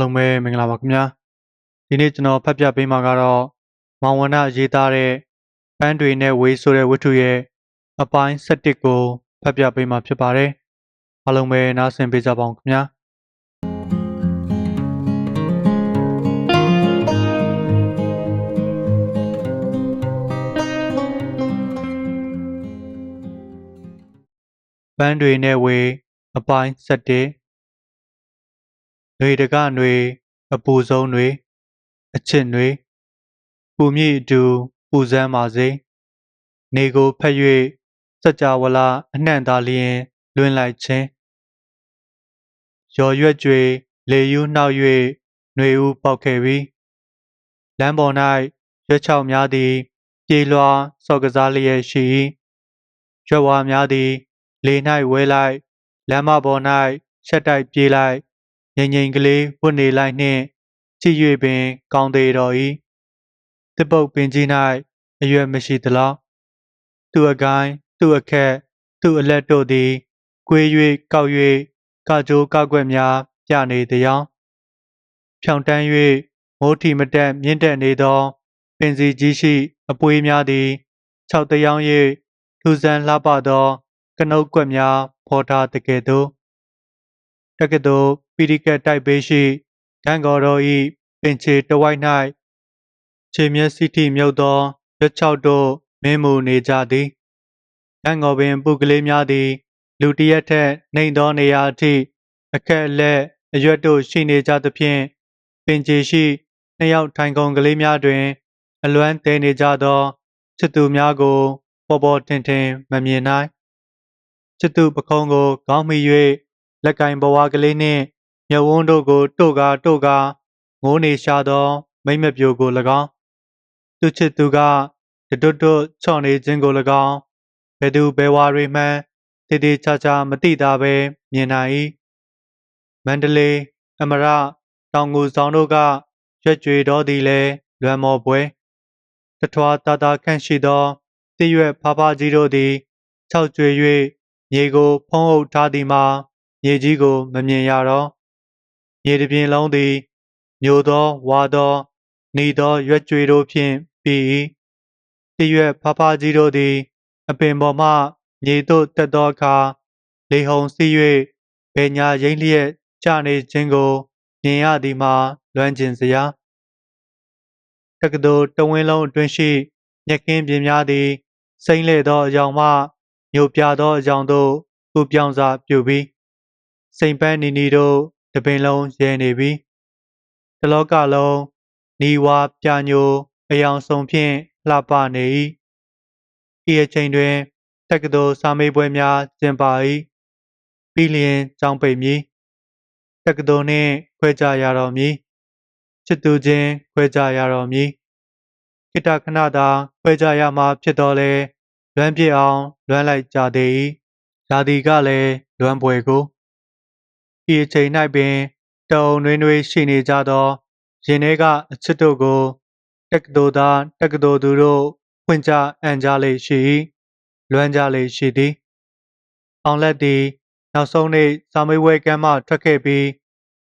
အားလုံးပဲမင်္ဂလာပါခင်ဗျာဒီနေ့ကျွန်တော်ဖတ်ပြပေးမှာကတော့မောင်ဝနရေးသားတဲ့ပန်းတွေနဲ့ဝေးဆိုတဲ့ဝတ္ထုရဲ့အပိုင်း7ကိုဖတ်ပြပေးမှာဖြစ်ပါတယ်အားလုံးပဲနားဆင်ပေးကြပါအောင်ခင်ဗျာပန်းတွေနဲ့ဝေးအပိုင်း7 နှွေတကနှွေအပူဆုံးနှွေအချစ်နှွေပူမြင့်အတူပူဇမ်းပါစေနေကိုဖက်၍စကြဝဠာအနှံ့သာလျင်လွင်လိုက်ခြင်းရော်ရွက်ကြွေလေယူးနှောက်၍နှွေဦးပေါက်ခဲ့ပြီးလမ်းပေါ်၌ရွက်ချောက်များသည် ပြေးလွှာစော်ကစားလျက်ရှိရွက်ဝါများသည် လေ၌ဝဲလိုက်လမ်းမပေါ်၌ရှက်တိုက်ပြေးလိုက် ငိမ့်ငိမ့်ကလေးဝတ်နေလိုက်နှင့်ကြည့်၍ပင် ကောင်းသေးတော်၏တစ်ပုတ်ပင်ကြီး၌အရွယ်မရှိသလောက်သူအကိုင်းသူအခက်သူအလက်တို့သည်ကွေး၍ကောက်၍ကကြိုးကောက်ွက်များပြနေသည်ယောင်ဖြောင်တန်း၍မိုးထီမတက်မြင့်တက်နေသောပင်စီကြီးရှိ အပွေးများသည်ခြောက်တယောင်၍ထူဆန်းလှပသော ကနုတ်ကွက်များဖော်ထားတကယ်သို့တက္ကသိုလ် ပိရိကတ်တိုက်ပေးရှိဒံကော်တော်ဤပင်ချေတဝိုက်၌ခြေမျက်စိထိမြုပ်သောရွက်ချောက်တို့မင်းမူနေကြသည်ဒံကော်ပင်ပုကလေးများသည် လူတရက်ထက်နှိမ်သောနေရာအထိအခက်အလက်အရွက်တို့ရှိနေကြသဖြင့်ပင်ချေရှိနှစ်ယောက်ထိုင်ကုန်ကလေးများတွင် အလွမ်းတဲနေကြသောချစ်သူများကို ပေါ်ပေါ်ထင်ထင်မမြင်နိုင်ချစ်သူပခုံးကိုခေါင်းမိ၍လက်ကင်ဘဝကလေးနှင့် မျက်ဝန်းတို့ကိုတို့ကာတို့ကာငိုးနေရှာသော မိမ့်မပြိုကို၎င်းသူချစ်သူကတတွတ်တွတ်ချော့နေခြင်းကို၎င်းဘယ်သူဘယ်ဝါတွေမှန်းတည်တည်ချာချာမသိတာပဲမြင်နိုင်၏မန္တလေးအမရတောင်ငူဆောင်တို့ကရွက်ကြွေတော်သည်လဲလွမ်းမော်ပွဲတထွားတာတာခန့်ရှိသောတည့်ရွက်ဖားဖားကြီးတို့သည်ခြောက်ကြွေ၍မြေကိုဖုံးအုပ်ထားသည်မှာမြေကြီးကိုမမြင်ရတော့ မြေတစ်ပြင်လုံးသည်မြို့သောဝါသောหนีသောရွက်ကြွေတို့ဖြင့်ပြီး၏တရွက်ဖဖကြီးတို့သည် အပင်ပေါ်မှမြေသို့တက်သောအခါလေဟုန်စီး၍ဘယ်ညာရိမ့်လျက်ကျနေခြင်းကိုမြင်ရသည်မှာလွမ်းကျင်စရာတက္ကသိုလ်တဝင်းလုံးအတွင်းရှိမြက်ကင်းပြင်များသည် စိမ့်လေသောအကြောင်းမှမြို့ပြသောအကြောင်းသို့ကူပြောင်းစာပြုပြီးစိန်ပန်းနီနီတို့ တပင်လုံးရဲနေပြီတလောကလုံးနီဝါပြညိုအယောင်ဆောင်ဖြင့်လှပနေ၏ဤအချိန်တွင်တက္ကသိုလ်စာမေးပွဲများကျင်းပ၏ပြီးလျင်ကျောင်းပိတ်မည်တက္ကသိုလ်နှင့်ခွဲကြရတော်မည်ချစ်သူချင်းခွဲကြရတော်မည်ကိတခဏသာခွဲကြရမှာဖြစ်တော်လဲလွမ်းပြစ်အောင်လွမ်းလိုက်ကြသေး၏ရာသီကလည်းလွမ်းပွဲကို ဤအချိန်၌ပင်တုံနွေးနွေးရှိနေကြသောရင်ထဲကအချစ်တို့ကိုတက္ကသိုလ်သားတက္ကသိုလ်သူတို့ဖွင့်ကြအံ့ကြလေရှိ၏လွမ်းကြလေရှိသည်အောင်လက်သည်နောက်ဆုံးနေ့စာမေးပွဲကမ်းမှထွက်ခဲ့ပြီး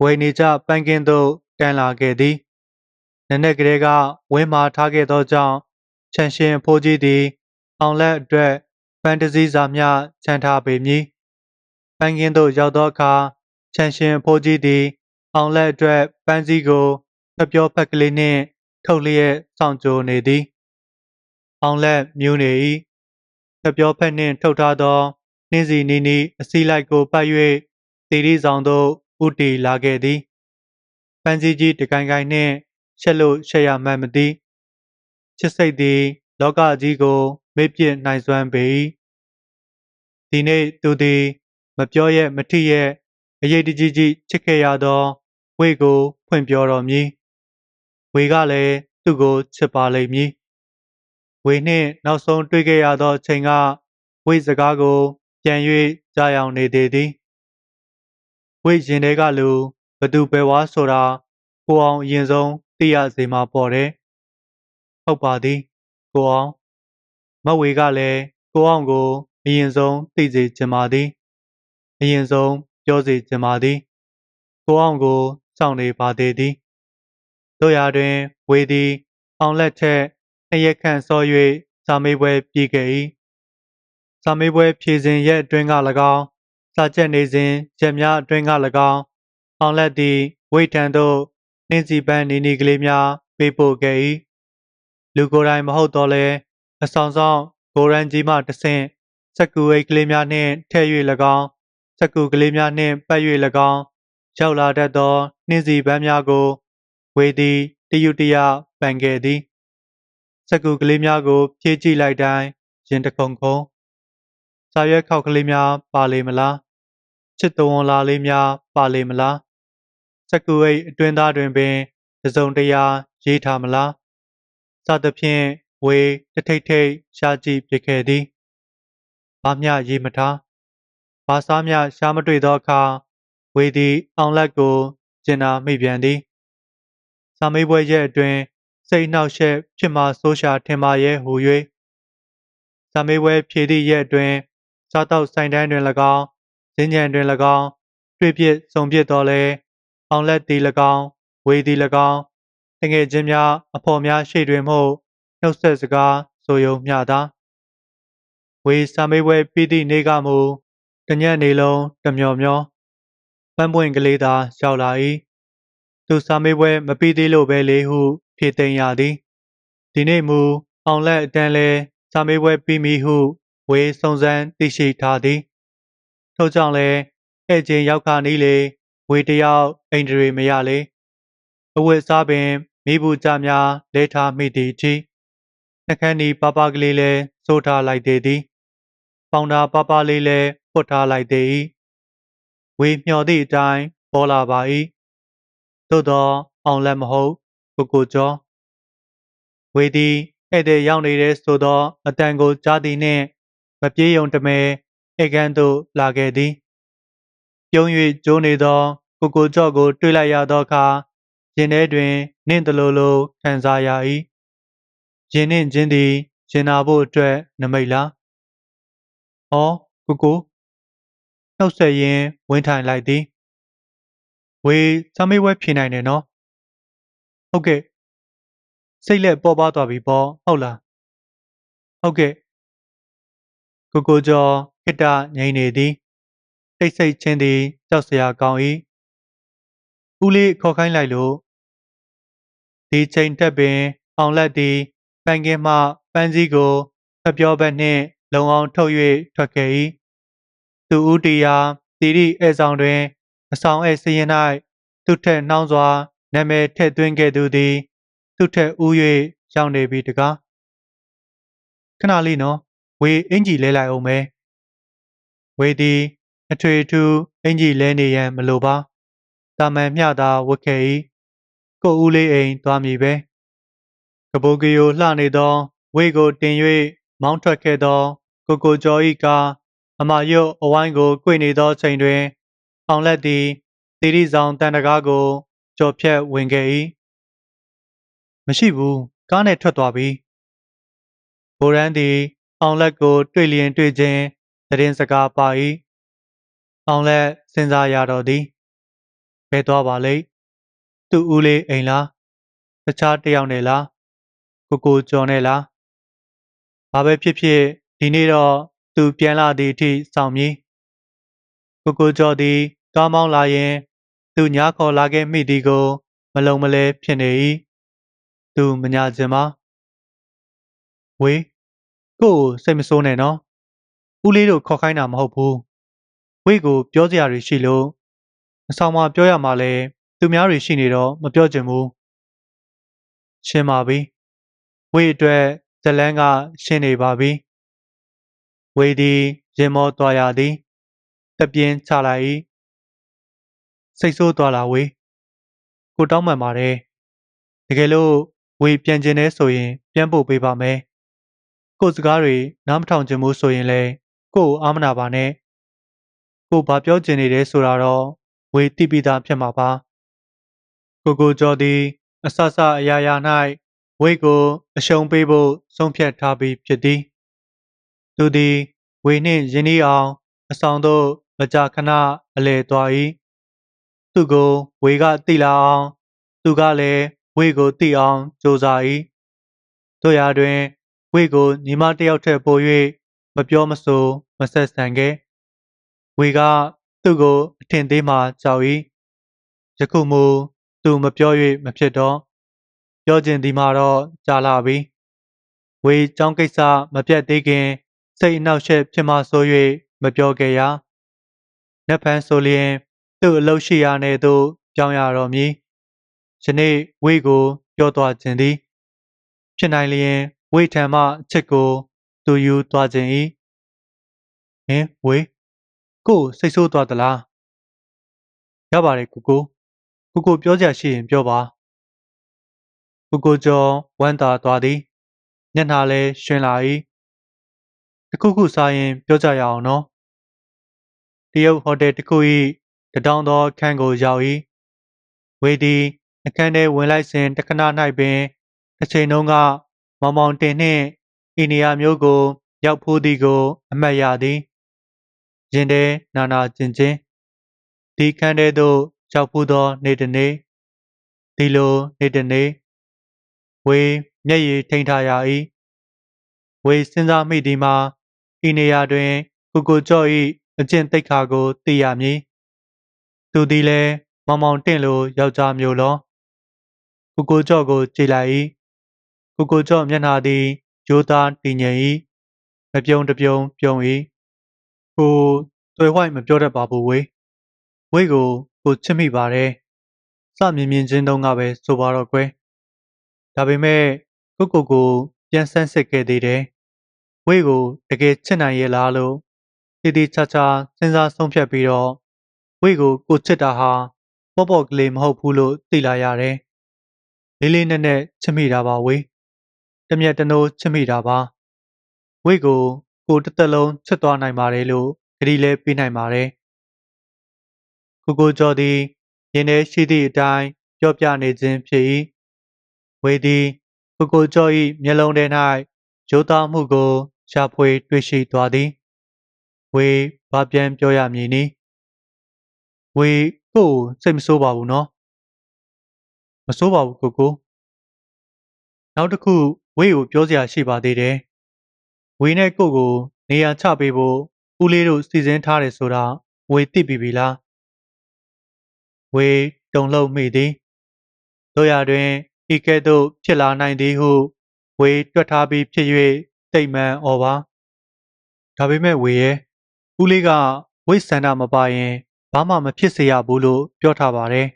ဝယ်နေကြပန်းကင်းသို့တန်းလာခဲ့သည်နနက်ကလေးကဝင်းမာထားခဲ့သောကြောင့်ချန်ရှင်ဖိုးကြီးသည် အောင်လက်အတွက်ဖန်တစည်းစာမျှချန်ထားပေမည်ပန်းကင်းသို့ရောက်သောအခါ ချန်ရှင်ဖိုးကြီးသည် အောင်လက်အတွက်ပန်းစည်းကိုဖျောဖက်ကလေးနှင့် ထုတ်လျက်စောင့်ကြိုနေသည် အောင်လက်မြူးနေ၏ဖျောဖက်နှင့်ထုတ်ထားသောနှင်းစီနီနီအစည်းလိုက်ကိုပတ်၍တီရီဆောင်သို့ဥတီလာခဲ့သည်ပန်းစည်းကြီးတကိုင်ကိုင်နှင့်ရှက်လို့ရှက်ရမှန်းမသိချစ်စိတ်သည် လောကကြီးကို မေ့ပြစ်နိုင်စွမ်းပေ၏ဒီနေ့သူသည် မပြောရဲ့မထီရဲ့ အရေးတကြီးကြီးချစ်ခဲ့ရသောဝေကိုဖွင့်ပြောတော်မည်ဝေကလည်းသူ့ကိုချစ်ပါလိမ့်မည်ဝေနှင့်နောက်ဆုံးတွေ့ခဲ့ရသောအချိန်ကဝေစကားကိုပြန်၍ကြားယောင်နေသေးသည်ဝေရင်ထဲကလူဘသူပဲဝါဆိုတာကိုအောင်အရင်ဆုံးသိရစေမှာပေါ့တယ်ဟုတ်ပါသည်ကိုအောင်မဝေကလည်းကိုအောင်ကိုအရင်ဆုံးသိစေချင်ပါသည်အရင်ဆုံး ပြောစေချင်ပါသည်ကိုအောင်ကိုစောင့်နေပါသေးသည်တို့ရာတွင် ဝေသည်အောင်လက်ထက်နှစ်ရက်ခန့်စော၍စာမေးပွဲပြီးခဲ့၏စာမေးပွဲဖြေစဉ်ရက်အတွင်းက၎င်းစာချက်နေစဉ်ရက်များအတွင်းက၎င်းအောင်လက်သည်ဝိတ်ထံသို့နှင်းစီပန်းနေနေကလေးများပေးပို့ခဲ့၏လူကိုယ်တိုင်မဟုတ်တော့လဲအဆောင်ဆောင်ဂိုရန်ကြီးမှတဆင့်စက်ကူအိတ်ကလေးများနှင့်ထည့်၍၎င်း စက်ကူကလေးများနှင့်ပတ်၍၎င်းရောက်လာတတ်သောနှင်းစီပန်းများကိုဝေသည်တယုတယပန်ခဲ့သည်စက်ကူကလေးများကို ဖြည့်ကြည့်လိုက်တိုင်းရင်တခုန်ခုန်စာရွက်ခောက်ကလေးများပါလေမလားချစ်တော်လာလေးများပါလေမလားစက်ကူအိတ်အတွင်းသားတွင်ပင်တစုံတရာရေးထားမလားစသဖြင့်ဝေတထိတ်ထိတ်ရှားကြည့်ပြခဲ့သည်ဘာမျှရေးမထား ဘာစားမျှရှားမတွေ့သောအခါဝေသည်အောင်လက်ကိုကျင်နာမိပြန်သည်စာမေးပွဲရက်အတွင်းစိတ်နှောက်ယှက်ဖြစ်မှဆိုးရှာထင်ပါရဲ့ဟူ၍စာမေးပွဲဖြေသည့်ရက်အတွင်းစားတောက်ဆိုင်တန်းတွင်၎င်းဈဉ္ဉံတွင်၎င်းတွေ့ဖြစ်ဆုံဖြစ်တော်လဲအောင်လက်သည်၎င်းဝေသည်၎င်းတငယ်ချင်းများအဖော်များရှိတွင်မို့နှုတ်ဆက်စကားဆိုယုံမျှသာဝေစာမေးပွဲပြီးသည့်နေ့ကမူ တညက်နေလုံးတမျော်မျောပန်းပွင့်ကလေးသာရောက်လာ၏သူစာမေးပွဲမပြီးသေးလို့ပဲလေဟု ဖြေသိမ်းရသည်ဒီနေ့မူအောင်လက်အတန်းလဲစာမေးပွဲပြီးပြီဟု ဝေစုံစမ်းသိရှိထားသည်ထို့ကြောင့်လည်းဧည့်ချင်းရောက်ခါနီးလေဝေတယောက်အိန္ဒြေမရလေအဝတ်စားပင်မိဘူးကြများလဲထားမိသည်အထိနှခမ်းဒီပပကလေးလဲစိုးထားလိုက်သေးသည်ပေါင်တာပပလေးလဲ ဖွတ်ထားလိုက်သေး၏ဝေမျှော်သည့်အတိုင်းပေါ်လာပါ၏သို့သောအောင်လက်မဟုတ်ကိုကိုကျော်ဝေသည်ဧည့်သည်ရောက်နေတဲ့ဆိုသောအတန်ကိုကြားသည်နှင့်မပြေးယုံတမဲဧကန်သို့လာခဲ့သည်ပြုံး၍ကျိုးနေသောကိုကိုကျော့ကို တွေ့လိုက်ရသောအခါရင်ထဲတွင်နင့်တလိုလိုခံစားရ၏ရင်နှင့်ချင်းသည်ရင်နာဖို့အတွက်နမိတ်လားဟောကိုကို နှုတ်ဆက်ရင်းဝင်းထိုင်လိုက်သည်ဝေစမေးဝဲဖြေနိုင်တယ်နော်ဟုတ်ကဲ့စိတ်လက်ပေါ်ပါသွားပြီပေါ့ဟုတ်လားဟုတ်ကဲ့ကိုကိုကျော်ခိတ္တငိမ့်နေသည်တိတ်ဆိတ်ချင်းသည်ကြောက်စရာကောင်း၏ဦးလေးခေါ်ခိုင်းလိုက်လို့ဒီချိန်တက်ပင် အောင်လက်သည်ပန်းကင်းမှပန်းစည်းကိုဖျောဘက်နှင့်လုံအောင်ထုတ်၍ထွက်ခဲ့၏ သူဦးတီယာတီရီအဲဆောင်တွင် အဆောင်အဲစရင်၌သူထက်နှောင်းစွာနာမည်ထည့်သွင်းခဲ့သူသည် သူထက်ဦး၍ရောက်နေပြီတကားခဏလေးနော်ဝေအင်ကြီးလဲလိုက်အောင်မယ်ဝေသည်အထွေထူးအင်ကြီးလဲနေရန်မလိုပါတာမန်မျှသာဝတ်ခဲ့၏ကိုဦးလေးအိမ်သွားမည်ပဲကပိုကီယိုလှနေသောဝေကိုတင်၍မောင်းထွက်ခဲ့သောကိုကိုကျော်၏ကား အမယုတ်အဝိုင်းကို꿰နေသောချိန်တွင်အောင်လက်သည်တီရီဆောင်တန်တကားကိုကြော်ဖြတ်ဝင်ခဲ့၏မရှိဘူးကားနဲ့ထွက်သွားပြီဘိုရန်သည် အောင်လက်ကို တွေ့လျင်တွေ့ခြင်းသတင်းစကားပါ၏အောင်လက်စဉ်းစားရတော့သည်ဘဲသွားပါလိမ့်သူ့ဦးလေးအိမ်လားတခြားတယောက်နဲ့လားကိုကိုကျော်နဲ့လားဘာပဲဖြစ်ဖြစ်ဒီနေ့တော့ သူပြန်လာသည့်အထိစောင့်မည်ကိုကိုကျော်သည်ကားမောင်းလာရင် သူညာခေါ်လာခဲ့မိသည်ကို မလုံမလဲဖြစ်နေ၏သူမညာခြင်းပါဝေးကို့ကိုစိတ်မဆိုးနဲ့နော်ဦးလေးတို့ခေါ်ခိုင်းတာမဟုတ်ဘူးဝေးကိုပြောစရာတွေရှိလို့အဆောင်မှာပြောရမှာလဲသူများတွေရှိနေတော့မပြောချင်ဘူးရှင်းပါပြီဝေးအတွက်ဇလန်းကရှင်းနေပါပြီ ဝေးသည်ရင်မောသွားရသည်တပြင်းချလိုက်၏စိတ်ဆိုးသွားလာဝေးကိုတောင်းပန်ပါတယ်တကယ်လို့ဝေးပြန်ကျင်နေဆိုရင် ပြန်ပို့ပေးပါမယ်ကိုစကားတွေနားမထောင်ချင်ဘူးဆိုရင်လည်းကို့ကိုအားမနာပါနဲ့ကိုဘာပြောချင်နေတယ်ဆိုတာတော့ဝေတိပိသားဖြစ်မှာပါကိုကိုကျော်သည် အဆဆအရာရာ၌ဝိတ်ကို အရှုံးပေးဖို့ဆုံးဖြတ်ထားပြီးဖြစ်သည် သူသည် ဝေနှင့်ယင်းဤအောင် အဆောင်သို့ မကြာခဏ အလဲသွား၏သူ့ကို ဝေကတိလာအောင် သူကလည်း ဝေကိုတိအောင် ကြိုးစား၏တို့ရာတွင် ဝေကို ညီမတစ်ယောက်ထက်ပို၍မပြောမဆို မဆက်ဆံခဲ့ဝေက သူ့ကို အထင်သေးမှကြောက်၏ယခုမူ သူမပြော၍မဖြစ်တော့ ပြောခြင်းဒီမှာတော့ ကြာလာပြီ ဝေကြောင်းကိစ္စ မပြတ်သေးခင် စိတ်အနှောက်အယှက်ဖြစ်မှဆို၍မပြောခဲ့ရနက်ဖန်ဆိုလျင်သူ့အလုပ်ရှိရာနယ်သို့ပြောင်းရတော်မူယနေ့ဝေကိုပြောသွားခြင်းသည် ဖြစ်နိုင်လျင်ဝေထံမှအချစ်ကိုသူယူသွားခြင်း၏ဟင်ဝေကိုယ်စိတ်ဆိုးသွားသလားရပါတယ်ကိုကိုကိုကိုပြောကြရှိရင်ပြောပါကိုကိုကျော်ဝမ်းသာသွားသည်မျက်နှာလည်းရွှင်လာ၏ တစ်ခုခုစားရင်ပြောကြရအောင်နော်တရုတ်ဟိုတယ်တစ်ခု၏တတောင်သောခန်းကိုရောက်၏ဝေသည်အခန်းထဲဝင်လိုက်စဉ်တခဏ၌ပင်တစ်ချိန်လုံးကမောင်မောင်တင်နှင့်အိန္ဒိယမျိုးကို ရောက်ဖိုးသည်ကို အမှတ်ရသည်ရင်ထဲနာနာကျင်ချင်းဒီခန်းထဲသို့ရောက်ဖိုးသောနေ့တစ်နေ့ဒီလိုနေ့တစ်နေ့ဝေမျက်ရည်ထိန်ထားရ၏ဝေစဉ်းစားမိသည်မှာ ဤနေရာတွင် ကိုကိုကြော့၏အကျင့်သိက္ခာကိုသိရမည်သူသည်လည်းမောင်မောင်တင့်လိုယောက်ျားမျိုးလောကိုကိုကြော့ကိုကြည်လိုက်၏ကိုကိုကြော့မျက်နှာသည်ရိုးသားတည်ငြိမ်၏မပြုံးတပြုံးပြုံး၏ကိုတွေ့ဝိုက်မပြောတတ်ပါဘူးဝေဝေကိုကိုချစ်မိပါတယ်စမြင်မြင်ချင်းတုန်းကပဲဆိုပါတော့ကွယ်ဒါပေမဲ့ကိုကိုကိုပြန်ဆန်းစစ်ခဲ့သေးတယ် ဝေကိုတကယ်ချစ်နိုင်ရဲ့လားလို့တည်တည်ချာချာစဉ်းစားဆုံးဖြတ်ပြီးတော့ဝေကိုကိုချစ်တာဟာပေါ့ပေါ့ကလေးမဟုတ်ဘူးလို့သိလာရတယ်လေးလေးနက်နက်ချစ်မိတာပါဝေတမျက်တနိုးချစ်မိတာပါဝေကိုကိုတစ်သက်လုံးချစ်သွားနိုင်ပါတယ်လို့ကြည်လဲပေးနိုင်ပါတယ်ကိုကိုကျော်သည်ရင်းထဲရှိသည့်အတိုင်းပြောပြနေခြင်းဖြစ်၏ဝေသည်ကိုကိုကျော်၏မျက်လုံးထဲ၌ရိုးသားမှုကို ရှာဖွေတွေ့ရှိသွားသည်ဝေဘာပြန်ပြောရမည်နည်းဝေကို့စိတ်မဆိုးပါဘူးနော်မဆိုးပါဘူးကိုကိုနောက်တစ်ခုဝေကိုပြောစရာရှိပါသေးတယ်ဝေနဲ့ကိုကိုနေရာချပေးဖို့ဦးလေးတို့စီစဉ်ထားတယ်ဆိုတာဝေသိပြီပြီလားဝေတုံလုံးမိသည်တို့ရတွင်ဤကဲ့သို့ဖြစ်လာနိုင်သည်ဟုဝေတွက်ထားပြီးဖြစ်၍ တိတ်မှန်ဩပါဒါပေမဲ့ဝေရဲ့ဦးလေးကဝိဆန္ဒမပါရင်ဘာမှမဖြစ်စေရဘူးလို့ပြောထားပါတယ်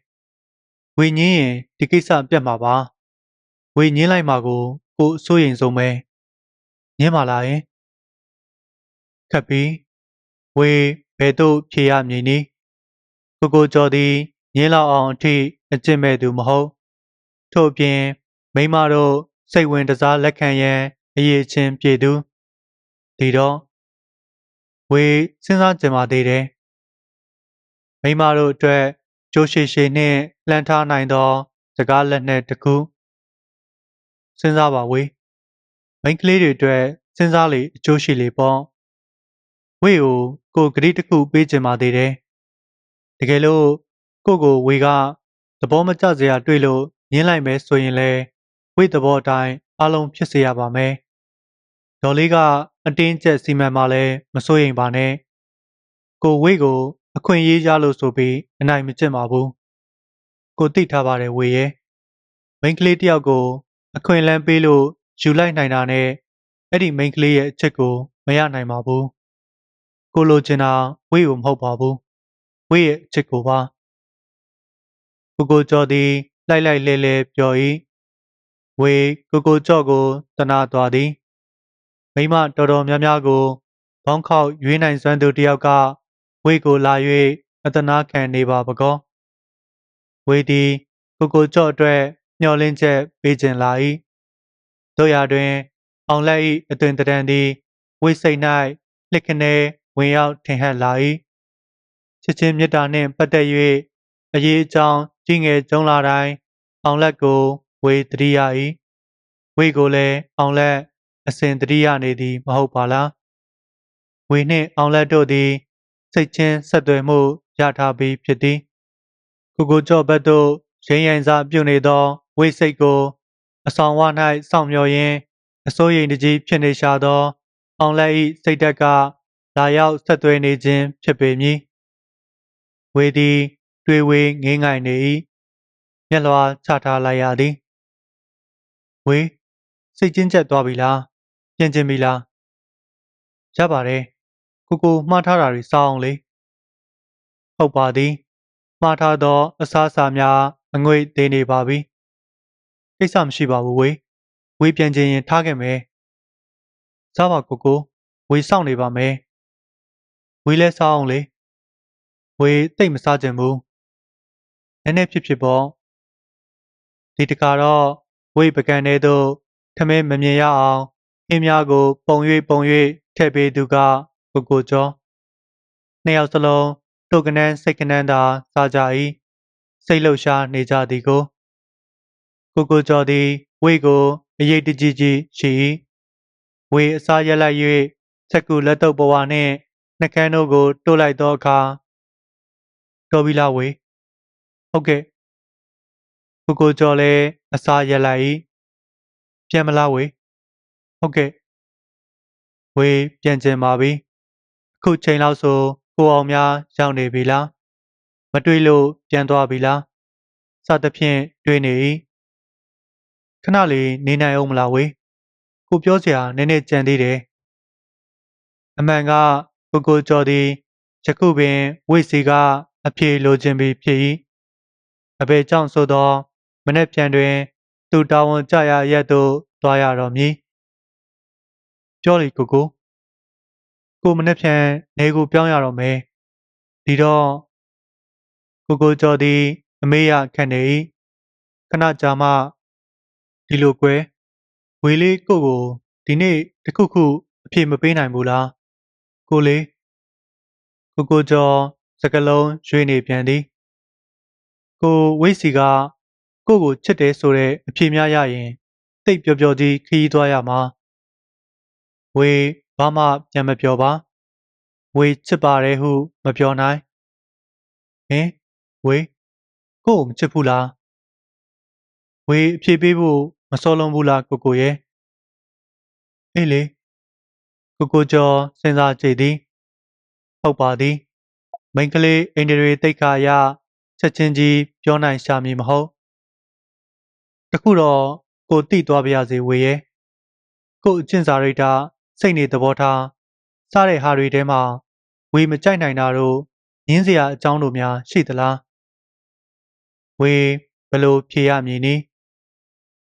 ဝေညင်းရင်ဒီကိစ္စပြတ်မှာပါဝေညင်းလိုက်မှာကို ကိုအစိုးရင်ဆုံးပဲညင်းပါလားယင်ခပ်ပြီးဝေဘယ်သို့ဖြေရမည်နည်းကိုကိုကျော်သည်ညင်းလောက်အောင်အထိအကျင့်မဲ့သူမဟုတ်ထို့ပြင်မိမတို့စိတ်ဝင်တစားလက်ခံရန် အရေးချင်းပြေသူဒီတော့ဝေစဉ်းစားကြင်ပါသေးတယ်မိမတို့အတွက်ကြိုးရှိရှိနှင့်လှမ်းထားနိုင်သောစကားလက်နက်တစ်ခုစဉ်းစားပါဝေမိန်းကလေးတွေအတွက်စဉ်းစားလေအကျိုးရှိလေပေါ့ဝေကိုကိုဂရိတစ်ခုပေးချင်ပါသေးတယ်တကယ်လို့ကိုကိုဝေကသဘောမကျစရာတွေ့လို့ညင်းလိုက်မယ်ဆိုရင်လေဝိသဘောအတိုင်းအလုံးဖြစ်စေရပါမယ်။ ဒေါ်လေးကအတင်းကျပ်စီမံမှလည်းမစိုးရင်ပါနဲ့။ကိုဝိကို အခွင့်အရေးရလို့ဆိုပြီးအနိုင်မကျင့်ပါဘူး။ကိုသိထားပါတယ်ဝေရဲ့။မိန်းကလေးတယောက်ကို အခွင့်အလမ်းပေးလို့ယူလိုက်နိုင်တာနဲ့အဲ့ဒီမိန်းကလေးရဲ့အချက်ကိုမရနိုင်ပါဘူး။ကိုလိုချင်တာဝိကိုမဟုတ်ပါဘူး။ဝိရဲ့အချက်ကိုပါ။ကိုကိုကျော်သည်လိုက်လိုက်လဲလဲပြော၏ဝေကိုကိုကြော့ကိုတနာသွားသည် မိမတော်တော်များများကိုဘောင်းခေါက်ရွေးနိုင်စွမ်းသူတယောက်ကဝေကိုလာ၍အတနာခံနေပါပကောဝေသည်ကိုကိုကြော့အတွက်မျှော်လင့်ချက်ပေးခြင်းလာ၏တို့ရတွင် အောင်လက်၏အသွင်တံသည်ဝိစိတ်၌လှစ်ခနဲဝင်ရောက်ထင်ဟပ်လာ၏ချစ်ချင်းမေတ္တာနှင့်ပတ်သက်၍အရေးအကြောင်းကြီးငယ်ကြုံလာတိုင်းအောင်လက်ကိုဝေတရိယ၏ဝေကိုလည်းအောင်လက် အစဉ်တရိယနေသည် မဟုတ်ပါလားဝေနှင့်အောင်လက်တို့သည် စိတ်ချင်းဆက်သွယ်မှုရထားပြီးဖြစ်သည်ကိုကိုကြော့ဘက်သို့ရင်းရင်စားပြုတ်နေသော ဝိတ်စိတ်ကို အဆောင်ဝ၌စောင့်မျှော်ရင်းအစိုးရိမ်တကြီးဖြစ်နေရှာသော အောင်လက်၏စိတ်ဓာတ်ကလာရောက်ဆက်သွဲနေခြင်းဖြစ်ပေမည်ဝေသည် တွေးဝေးငင်းငိုင်နေ၏မျက်လွှာချထားလိုက်ရသည်ဝေးစိတ်ချင်းချက်သွားပြီလား ပြင်ကျင်ပြီလားရပါတယ်ကိုကိုမှားထားတာတွေစောင်းအောင်လေဟုတ်ပါသည်မှားထားသောအစားအစာများအငွေ့သေးနေပါပြီကိစ္စမရှိပါဘူးဝေးဝေးပြန်ခြင်းရင်ထားခဲ့မယ်စားပါကိုကိုဝေးစောင့်နေပါမယ်ဝေးလဲစားအောင်လေဝေးတိတ်မစားကြဘူးနည်းနည်းဖြစ်ဖြစ်ပေါ့ဒီတခါတော့ဝေးပကံထဲသို့ထမင်းမမြင်ရအောင် အင်းများကို ပုံ၍ပုံ၍ထည့်ပေးသူကကိုကိုကျော်နှစ်ယောက်စလုံးတုတ်ကနန်းစိတ်ကနန်းသာစားကြ၏စိတ်လှုပ်ရှားနေကြသည်ကိုကိုကိုကျော်သည်ဝေးကိုအရေးတကြီးကြီးရှိ၏ဝေးအစားရက်လိုက်၍စက်ကူလက်တော့ဘဝနှင့်နှကန်းတို့ကိုတိုးလိုက်သောအခါတော်ပြီလားဝေးဟုတ်ကဲ့ကိုကိုကျော်လည်းအစားရက်လိုက်၏ပြန်မလားဝေး ဟုတ်ကဲ့ဝေးပြန်ကျင်ပါပြီအခုချိန်လောက်ဆိုကိုအောင်များရောက်နေပြီလားမတွေ့လို့ပြန်သွားပြီလားစသဖြင့်တွေ့နေ၏ခဏလေးနေနိုင်အောင်မလားဝေးကိုပြောစရာနည်းနည်းကြံသေးတယ်အမှန်ကကိုကိုကျော်သည်ယခုပင်ဝိစီကအပြေလိုခြင်းပြီးဖြစ်၏အဘေကြောင့်ဆိုသော မနေ့ပြန်တွင် သူတာဝန်ကြရရက်သို့သွားရတော်မည် ပြောလေကိုကိုကိုမနေ့ပြန်နေကိုပြောင်းရတော့မယ်ဒီတော့ကိုကိုကျော်သည်အမေရခန့်နေ၏ခဏကြာမှဒီလိုကွယ်ဝေလေးကိုကိုဒီနေ့တခုခုအဖြေမပေးနိုင်ဘူးလားကိုလေးကိုကိုကျော်စကလုံးရွှေနေပြန်သည်ကိုဝိတ်စီကကိုကိုချစ်တယ်ဆိုတဲ့အဖြေများရရင်တိတ်ပျော်ပျော်ကြီးခရီးသွားရမှာ ဝေဘာမှပြန်မပြောပါဝေချစ်ပါတယ်ဟုမပြောနိုင်ဟင်ဝေကို့ကိုမချစ်ဘူးလားဝေအဖြေပေးဖို့မစောလုံးဘူးလားကိုကိုရဲ့အေးလေကိုကိုကျော်စဉ်းစားကြည့်သည်ဟုတ်ပါသည်မိန်းကလေးအိန္ဒြေတိတ်ခါရချက်ချင်းကြီးပြောနိုင်ရှာမည်မဟုတ်တခုတော့ကိုတိသွားပါရစေဝေရဲ့ကိုအချင်းစာရိတာ စိတ်နေသဘောထားစားတဲ့ဟာတွေထဲမှာဝေမကြိုက်နိုင်တာတို့ငင်းစရာအကြောင်းတို့များရှိသလားဝေဘလို့ဖြေရမည်နည်း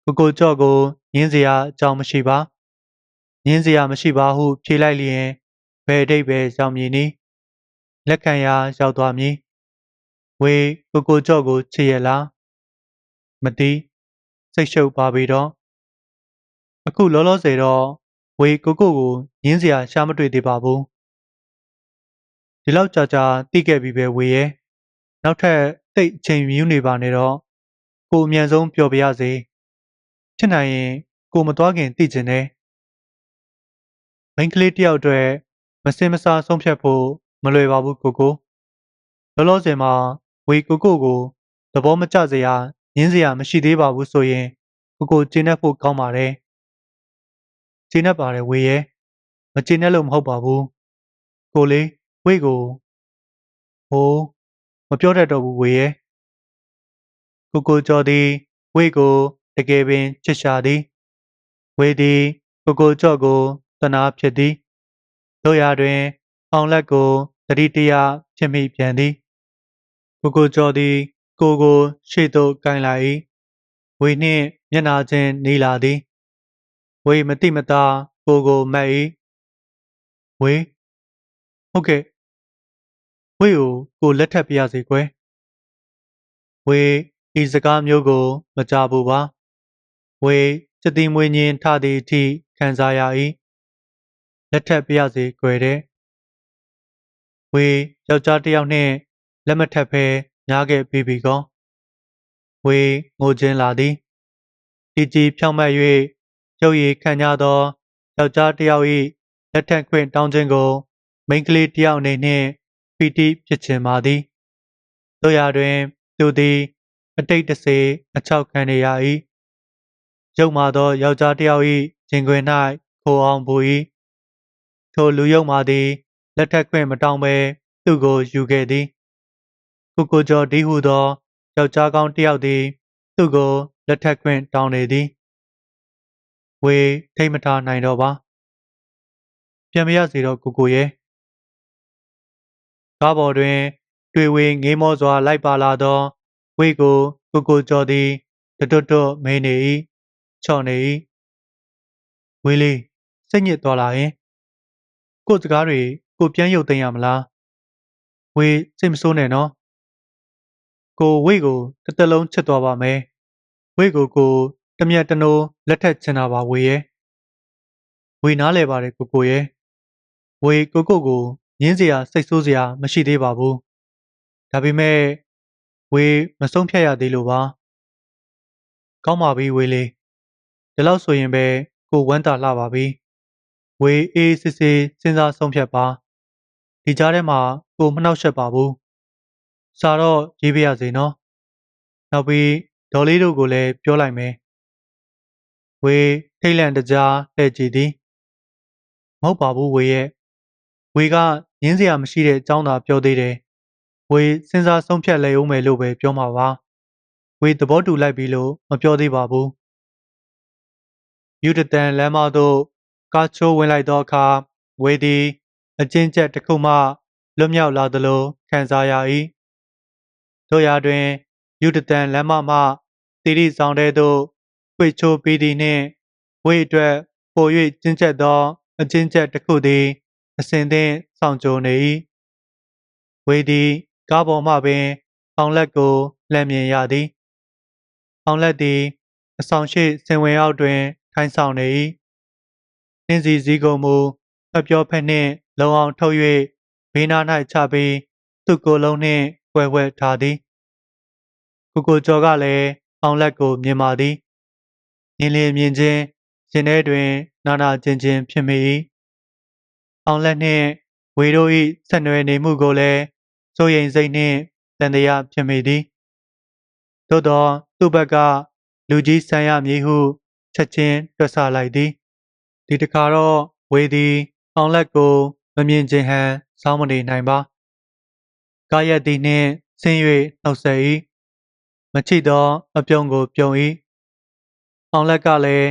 ကိုကိုကြော့ကိုငင်းစရာအကြောင်းမရှိပါငင်းစရာမရှိပါဟု ဖြေလိုက်လျင်ဘယ်အတိတ်ပဲရောက်မည်နည်းလက်ခံရာရောက်သွားမည်ဝေကိုကိုကြော့ကိုချစ်ရလားမသိစိတ်ရှုပ်ပါပြီတော့အခုလောလောဆယ်တော့ ဝေကိုကိုကိုငင်းစရာရှာမတွေ့သေးပါဘူးဒီလောက်ကြာကြာတိခဲ့ပြီပဲဝေရဲ့နောက်ထပ်တိတ်အချိန်မြူးနေပါနဲ့တော့ကိုအမြန်ဆုံးပျော်ပြရစေဖြစ်နိုင်ရင်ကိုမသွားခင်သိကျင်တယ်မိန်းကလေးတယောက်အတွက်မစင်မစားဆုံးဖြတ်ဖို့မလွယ်ပါဘူးကိုကိုလောလောဆယ်မှာဝေကိုကိုကိုသဘောမကျစရာညင်းစရာမရှိသေးပါဘူးဆိုရင်ကိုကိုကျင်းတတ်ဖို့ကောင်းပါတယ် ကျင်းတတ်ပါတယ်ဝေရဲ့မကျင်းတတ်လို့မဟုတ်ပါဘူးကိုလေးဝေကိုဟိုးမပြောတတ်တော့ဘူးဝေရဲ့ကိုကိုကျော်သည်ဝေကိုတကယ်ပင်ချစ်ရှာသည်ဝေသည်ကိုကိုကျော့ကိုတနာဖြစ်သည်တို့ရတွင် အောင်လက်ကိုတတိတရဖြစ်မိပြန်သည်ကိုကိုကျော်သည် ကိုကိုရှေ့သို့ကင်လာ၏ဝေနှင့်မျက်နာချင်းနေလာသည် ဝေမတိမတာကိုကိုမတ်၏ဝေဟုတ်ကဲ့ဝေကိုကိုလက်ထပ်ပြရစီကွယ်ဝေဤစကားမျိုးကို မကြဘူးပါဝေစတိမွေးညင်းထသည့်အထိခံစားရ၏လက်ထပ်ပြရစီကွယ်တဲ့ဝေယောက်ျားတစ်ယောက်နှင့်လက်မထပ်ဖဲညားခဲ့ပြီးပြီကောဝေငိုခြင်းလာသည်တီတီဖြောင့်မတ်၍ ရုပ်ရည်ခံကြသောယောက်ျားတစ်ယောက်၏လက်ထပ်ခွင့်တောင်းခြင်းကိုမိန်းကလေးတစ်ယောက်အနေနှင့်ပီတိဖြစ်ခြင်းပါသည်တို့ရတွင် သူသည် အတိတ်တစေအချောက်ခံနေရ၏ရုပ်မာသောယောက်ျားတစ်ယောက်၏ရင်ခွင်၌ခိုအောင်ပူ၏ထိုလူယုံမာသည်လက်ထက်ခွင့်မတောင်းဘဲသူ့ကိုယူခဲ့သည်ကိုကိုကျော်ဒီဟုသောယောက်ျားကောင်းတစ်ယောက်သည် သူ့ကိုလက်ထက်ခွင့်တောင်းနေသည် ဝေထိတ်မထားနိုင်တော့ပါပြန်မရစေတော့ကိုကိုရဲ့ကားပေါ်တွင် တွေ့ဝေငေးမောစွာလိုက်ပါလာသောဝေကိုကိုကိုကျော်သည်တွတ်တွတ်မဲနေ၏ချော့နေ၏ဝေးလေးစိတ်ညစ်သွားလာရင်ကို့စကားတွေကိုပြန်ရုပ်သိမ်းရမလားဝေးစိတ်မဆိုးနဲ့နော်ကိုဝေ့ကိုတစ်သက်လုံးချစ်သွားပါမယ်ဝေ့ကိုကို တမျက်တနိုးလက်ထက်ချင်တာပါဝေရဲ့ဝေနားလဲပါတယ်ကိုကိုရဲ့ဝေကိုကိုကိုရင်းစရာစိတ်ဆိုးစရာမရှိသေးပါဘူးဒါပေမဲ့ဝေမဆုံးဖြတ်ရသေးလို့ပါကောင်းပါပြီဝေလေးဒီလောက်ဆိုရင်ပဲကိုဝမ်းသာလှပါပြီဝေအေးစစ်စစ်စဉ်းစားဆုံးဖြတ်ပါဒီကြားထဲမှာကိုမနှောက်ယှက်ပါဘူးစာတော့ရေးပြရစေနော်နောက်ပြီးဒေါ်လေးတို့ကိုလည်းပြောလိုက်မယ် ဝေထိတ်လန့်တကြားလှည့်ကြည့်သည်မဟုတ်ပါဘူးဝေရဲ့ဝေကရင်းစရာမရှိတဲ့အကြောင်းသာပြောသေးတယ်ဝေစဉ်းစားဆုံးဖြတ်လဲဦးမယ်လို့ပဲပြောမှာပါဝေသဘောတူလိုက်ပြီလို့မပြောသေးပါဘူးယူတတန်လမ်းမသို့ကားချိုးဝင်လိုက်သောအခါဝေသည်အကျဉ်းချက်တစ်ခုမှလွတ်မြောက်လာသလိုခံစားရ၏တို့ရာတွင်ယူတတန်လမ်းမမှတိရိဆောင်တဲ့သို့ဖွေ ချိုးပြီးသည်နှင့်ဝေအတွက်ပို၍ကျဉ်းချက်သော အကျဉ်းချက်တစ်ခုသည် အစဉ်သင့်ဆောင်ကြိုနေ၏ဝေသည်ကားပေါ်မှပင်အောင်လက်ကိုလှမ်းမြင်ရသည်အောင်လက်သည် အဆောင်ရှိစင်ဝင်အောက်တွင် ထိုင်ဆောင်နေ၏နှင်းစီစည်းကုန်မူဖက်ပြောဖက်နှင့်လုံအောင်ထုတ်၍ဘေးနား၌ချပြီးသူ့ကိုယ်လုံးနှင့်ကွယ်ဝဲထားသည်ကိုကိုကျော်ကလည်းအောင်လက်ကိုမြင်ပါသည် မြင်လျင်မြင်ချင်းရှင်ထဲတွင် နာနာကျင်ကျင်ဖြစ်မိ၏အောင်လက်နှင့်ဝေတို့၏ဆက်နွယ်နေမှုကိုလည်းစိုးရိမ်စိတ်နှင့်တန်တရားဖြစ်မိသည်သို့သောသူ့ဘက်ကလူကြီးဆန်ရမည်ဟုချက်ချင်းတွက်ဆလိုက်သည်ဒီတခါတော့ဝေသည် အောင်လက်ကိုမမြင်ခြင်းဟန်စောင်းမနေနိုင်ပါကာရက်သည်နှင့်ဆင်း၍နှုတ်ဆက်၏မချိသောအပြုံးကိုပြုံ၏ အောင်လက်ကလည်း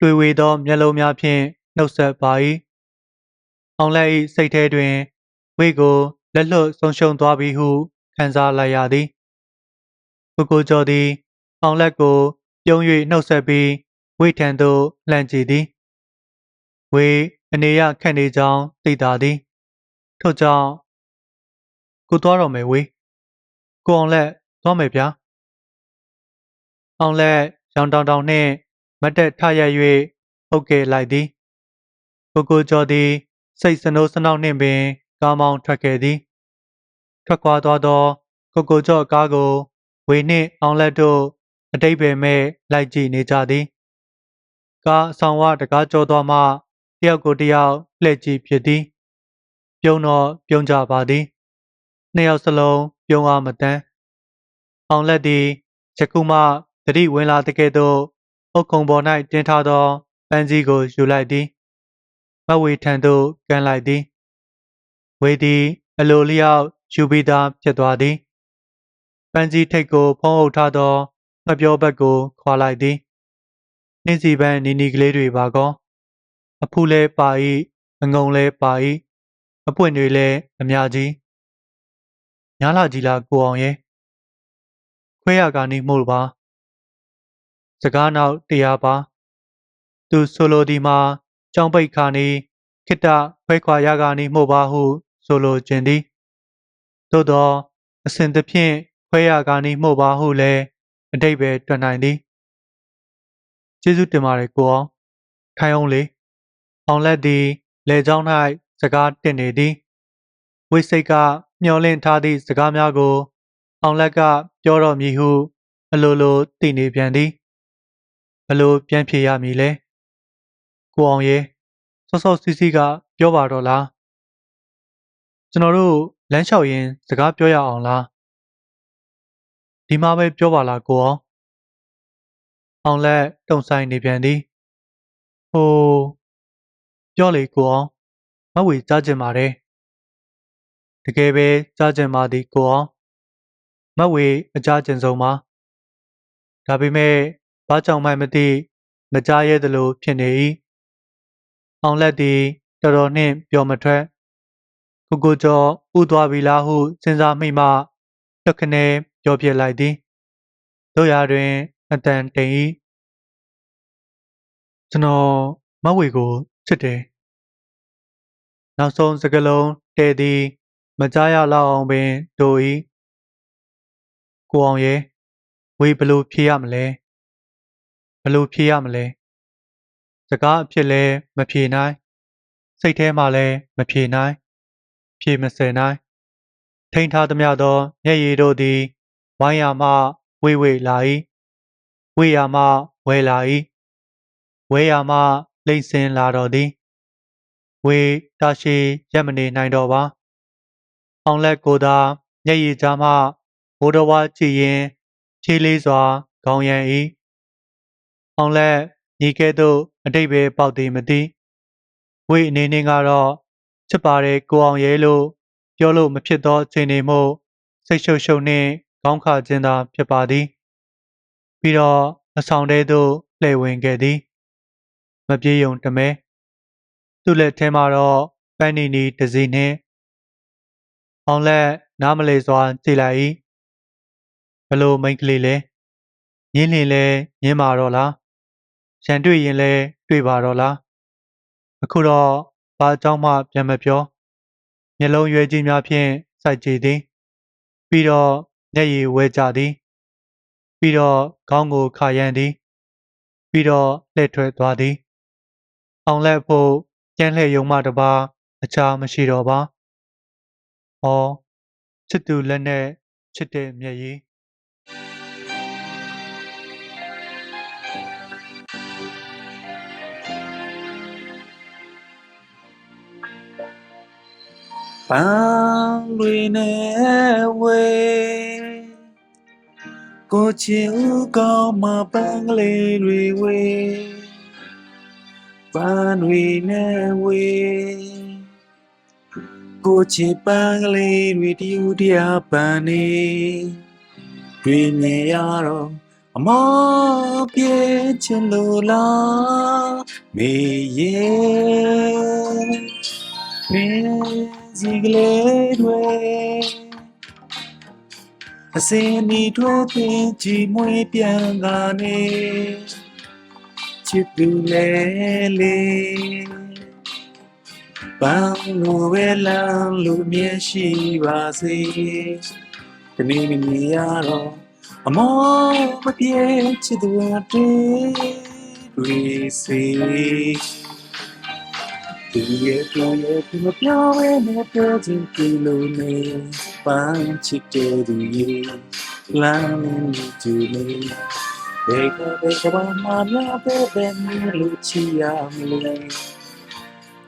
တွေ့ဝေသောမျက်လုံးများဖြင့်နှုတ်ဆက်ပါ၏အောင်လက်၏စိတ်ထဲတွင်ဝိကိုလက်လွတ်ဆုံးရှုံးသွားပြီဟုခံစားလိုက်ရသည်ကိုကိုကျော်သည် အောင်လက်ကိုပြုံး၍နှုတ်ဆက်ပြီးဝိထံသို့လှမ်းကြည့်သည်ဝေအနေရခန့်နေကြောင်းသိတာသည်ထို့ကြောင့်ကိုသွားတော်မယ်ဝေကိုအောင်လက်သွားမယ်ဗျာအောင်လက် ရောင်တောင်တောင်နှင့်မတ်တက်ထရ၍ဟုတ်ကဲ့လိုက်သည်ကိုကိုကျော်သည် စိတ်စနိုးစနောက်နှင့်ပင် ကားမောင်းထွက်ခဲ့သည် ထွက်ခွာသွားသောကိုကိုကျော်ကားကိုဝေနှင့်အောင်လက်တို့အတိတ်ပဲမဲ့လိုက်ကြည့်နေကြသည်ကားအဆောင်ဝတကားကျော်သွားမှတယောက်ကိုတယောက်လှည့်ကြည့်ဖြစ်သည် ပြုံးတော့ပြုံးကြပါသည်နှစ်ယောက်စလုံးပြုံးအားမတန်းအောင်လက်သည်ယခုမှ တတိဝင်လာတဲ့ကဲ့သို့အုတ်ခုံပေါ်၌တင်ထားသောပန်းစည်းကိုယူလိုက်သည်မဝေထံသို့ကန်လိုက်သည်ဝေသည်အလိုလျောက်ယူပြီးသားဖြစ်သွားသည်ပန်းစည်းထိတ်ကိုဖုံးအုပ်ထားသောမပြောဘက်ကိုခွာလိုက်သည်နှင်းစီပန်းနီနီကလေးတွေပါကောအဖူလဲပါ၏အငုံလဲပါ၏အပွင့်တွေလည်းအများကြီးညားလာကြီးလားကိုအောင်ရဲ့ခွဲရကနေမှုလို့ပါ စကားနောက်တရားပါသူဆိုလိုဒီမှာကြောင်းပိတ်ခါနေခိတခွဲခွာရကနေမှုပါဟုဆိုလိုခြင်းသည်သို့သောအစဉ်သဖြင့်ခွဲရကနေမှုပါဟုလည်းအတိတ်ပဲတွင်နိုင်သည်ကျေးဇူးတင်ပါတယ်ကိုအောင်ထိုင်အောင်လေအောင်လက်သည်လေကြောင်း၌စကားတင်နေသည်ဝိစိတ်ကမျောလင့်ထားသည့်စကားများကို အောင်လက်ကပြောတော်မည်ဟု အလိုလိုသိနေပြန်သည် ဘလို့ပြန်ဖြေရမည်လဲကိုအောင်ရေစောစောစီစီကပြောပါတော့လားကျွန်တော်တို့လမ်းလျှောက်ရင်စကားပြောရအောင်လားဒီမှာပဲပြောပါလားကိုအောင်အောင်လက်တုံဆိုင်နေပြန်သည်ဟိုပြောလေကိုအောင်မဝေကြားကျင်ပါတယ်တကယ်ပဲကြားကျင်ပါသည်ကိုအောင်မဝေအကြားကျင်ဆုံးပါဒါပေမဲ့ ဘာကြောင့်မှမသိမကြားရဲသလိုဖြစ်နေ၏အောင်လက်သည်တော်တော်နှင့်ပြောမထွက်ကိုကိုကျော်ဥသွားပြီလားဟုစဉ်းစားမိမှတစ်ခနဲပြောပြလိုက်သည်တို့ရာတွင်အတန်တိန်၏ကျွန်တော်မဝေကိုချစ်တယ်နောက်ဆုံးစကလုံးတဲသည်မကြားရလောက်အောင်ပင်တို့၏ကိုအောင်ရဲ့ဝေဘလို့ဖြေရမလဲ ဘလို့ဖြေရမလဲစကားအဖြစ်လဲမဖြေနိုင်စိတ်ထဲမှာလဲမဖြေနိုင်ဖြေမစင်နိုင်ထိန်ထားသမျှသောမျက်ရည်တို့သည်ဝိုင်းရမှဝေဝေလာ၏ဝေရမှဝဲလာ၏ဝဲရမှလိမ့်စင်လာတော်သည်ဝေတာရှိရက်မနေနိုင်တော့ပါအောင်လက်ကိုသာမျက်ရည်ကြားမှဘိုးတော်ဝါကြည့်ရင်ခြေလေးစွာခေါင်းရန်၏ အောင်လက်ညီကဲ့သို့အတိတ်ပဲပေါက်သည်မသိဝေအနေနဲ့ကတော့ချစ်ပါတယ်ကိုအောင်ရဲလို့ပြောလို့မဖြစ်သောအချိန်တွေမို့စိတ်ရှုပ်ရှုပ်နှင့်ခေါင်းခါခြင်းသာဖြစ်ပါသည် ပြီးတော့အဆောင်တဲသို့လှည့်ဝင်ခဲ့သည် မပြေယုံတမဲသူ့လက်ထဲမှာတော့ပန်းနီနီတစီနှင့်အောင်လက်နားမလဲစွာကြည့်လိုက်၏ဘလို့မိန်ကလေးလဲညင်းလင်လဲညင်းပါတော့လား ရန်တွေ့ရင်လဲတွေ့ပါတော့လားအခုတော့ဘာအကြောင်းမှပြန်မပြောမျက်လုံးရွယ်ကြီးများဖြင့်စိုက်ကြည့်သည် ပြီးတော့မျက်ရည်ဝဲကြသည် ပြီးတော့ခေါင်းကိုခါရမ်းသည် ပြီးတော့လှည့်ထွက်သွားသည် အောင်လက်ဖို့ကျန်းလှည့်ယုံမှတပါအခြားမရှိတော့ပါ။အော်ချစ်သူလက်နဲ့ချစ်တဲ့မျက်ရည် ပန်းတွေနဲ့ဝေကိုချင်ဦးကောင်းမပန်းကလေးတွေဝေပန်းတွေနဲ့ဝေကိုချင်ပန်းကလေးတွေတူတရားပန်းနေတွေ့မြင်ရတော့အမောပြေချင်လို့လားမေရဲ့ ပင်စီကလေးတွေအစင်းဒီတွေပင်ကြည်မွေးပြန်လာနေချစ်သူလေလေပန်းလိုပဲလမ်းလိုမြဲရှိပါစေဒီနေ့နေ့ရတော့အမောမပြေချစ်သူတွေတွေ့စေ ဒီရဲ့ဒီရဲ့ဒီမပြောဘဲနဲ့ပြောချင်ပြီလို့နေပန်းချစ်တဲ့သူရဲ့လမ်းနေသူနေဘယ်ကဘယ်ကဘာမှမပြောဘဲနဲ့လို့ချီရမလဲ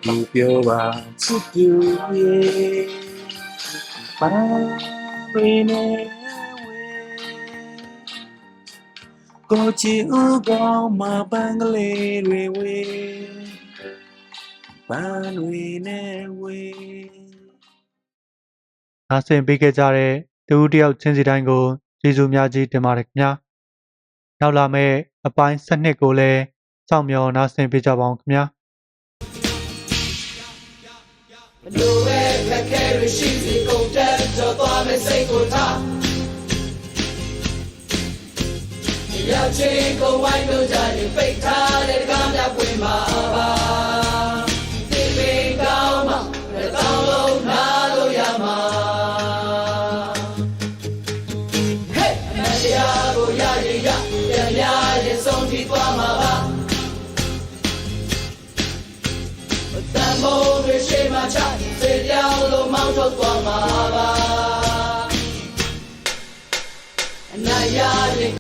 ဒီပြောပါချစ်သူရဲ့ပန်းရင်းနဲ့ဝေကိုချီဦးကောင်းမပန်းကလေးတွေဝေ ပန်းတွေနဲ့ဝေးနားဆင်ပေးခဲ့ကြတဲ့သူတယောက်ချင်းစီတိုင်းကိုကျေးဇူးများကြီးတင်ပါတယ်ခင်ဗျာနောက်လာမယ့်အပိုင်းစနစ်ကိုလည်းစောင့်မျှော်နားဆင်ပေးကြပါအောင်ခင်ဗျာလိုပဲခက်ခဲရရှိစီကုန်တက်တော့သွားမယ်စိတ်ကိုထားဒီရောက်ချင်းကိုဝိုင်းလို့ကြရင်ပိတ်ထားတဲ့ကောင်များပွင့်မှာပါ yo tú.